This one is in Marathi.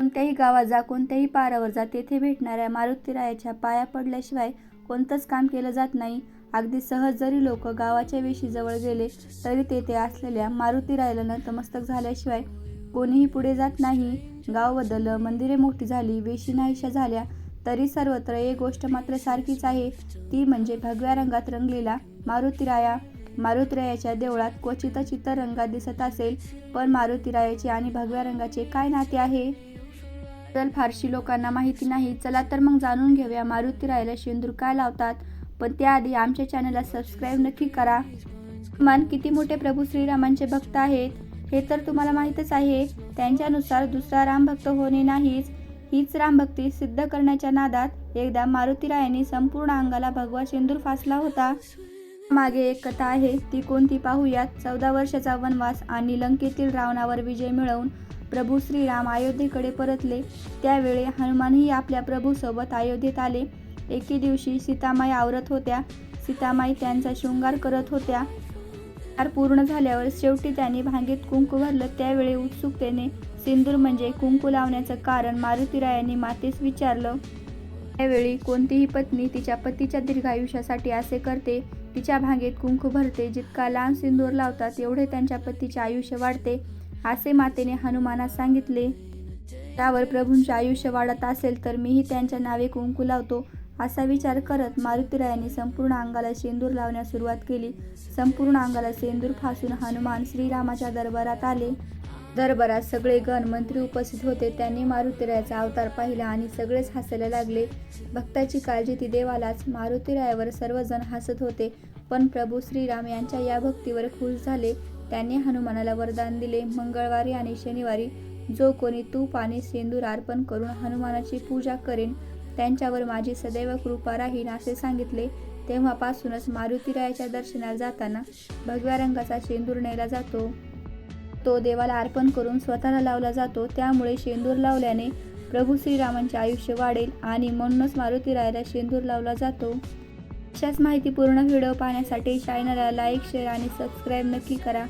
कोणत्याही गावात जा कोणत्याही पारावर जा तेथे भेटणाऱ्या मारुतीरायाच्या पाया पडल्याशिवाय कोणतंच काम केलं जात नाही. अगदी सहज जरी लोक गावाच्या वेशीजवळ गेले तरी तेथे असलेल्या मारुतीरायाला नतमस्तक झाल्याशिवाय कोणीही पुढे जात नाही. गाव बदललं मंदिरे मोठी झाली वेशी नाहीशा झाल्या तरी सर्वत्र एक गोष्ट मात्र सारखीच आहे. ती म्हणजे भगव्या रंगात रंगलेला मारुतीराया मारुतीरायाच्या देवळात क्वचितच इतर रंगात दिसत असेल पण मारुतीरायाचे आणि भगव्या रंगाचे काय नाते आहे? तर फारशी लोकांना माहिती नाही. चला तर मग जाणून घेऊया मारुतीरायाला शेंदूर काय लावतात. पण त्याआधी आमच्या चॅनलला सबस्क्राईब नक्की करा. मान किती मोठे प्रभू श्रीरामांचे भक्त आहेत हे तर तुम्हाला माहीतच आहे. त्यांच्यानुसार दुसरा रामभक्त होणे नाहीच. हीच रामभक्ती सिद्ध करण्याच्या नादात एकदा मारुतीरायांनी संपूर्ण अंगाला भगवा शेंदूर फासला होता. मागे एक कथा आहे ती कोणती पाहूयात. चौदा वर्षाचा वनवास आणि लंकेतील रावणावर विजय मिळवून प्रभू श्रीराम अयोध्येकडे परतले. त्यावेळी हनुमानही आपल्या प्रभूसोबत अयोध्येत आले. एके दिवशी सीतामाई आवरत होत्या. सीतामाई त्यांचा शृंगार करत होत्या. शृंगार पूर्ण झाल्यावर शेवटी त्यांनी भांगेत कुंकू भरलं. त्यावेळी उत्सुकतेने सिंदूर म्हणजे कुंकू लावण्याचं कारण मारुतीरायांनी मातेस विचारलं. त्यावेळी कोणतीही पत्नी तिच्या पतीच्या दीर्घायुष्यासाठी असे करते. तिच्या भांगेत कुंकू भरते. जितका लहान सिंदूर लावतात एवढे त्यांच्या पतीचे आयुष्य वाढते. असे मातेने हनुमानास सांगितले त्यावर प्रभूंचे आयुष्य वाढत असेल तर मीही त्यांच्या नावे कुंकू लावतो. असा विचार करत मारुतीरायांनी संपूर्ण अंगाला शेंदूर लावण्यास सुरुवात केली. संपूर्ण अंगाला शेंदूर फासून हनुमान श्रीरामाच्या दरबारात आले. दरबारात सगळे गण मंत्री उपस्थित होते. त्यांनी मारुतीरायाचा अवतार पाहिला आणि सगळेच हसायला लागले. भक्ताची काळजी ती देवालाच. मारुतीरायावर सर्वजण हसत होते. पण प्रभू श्रीराम यांच्या या भक्तीवर खुश झाले. त्यांनी हनुमानाला वरदान दिले. मंगळवारी आणि शनिवारी जो कोणी तूप आणि सेंदूर अर्पण करून हनुमानाची पूजा करेन त्यांच्यावर माझी सदैव कृपा राहील असे सांगितले. तेव्हापासूनच मारुतीरायाच्या दर्शनाला जाताना भगव्या रंगाचा शेंदूर नेला जातो. तो देवाला अर्पण करून स्वतःला लावला जातो. त्यामुळे शेंदूर लावल्याने प्रभू श्रीरामांचे आयुष्य वाढेल आणि म्हणूनच मारुतीरायाला शेंदूर लावला जातो. अशाच माहितीपूर्ण व्हिडिओ पाहण्यासाठी चॅनलला लाईक शेअर आणि सबस्क्राईब नक्की करा.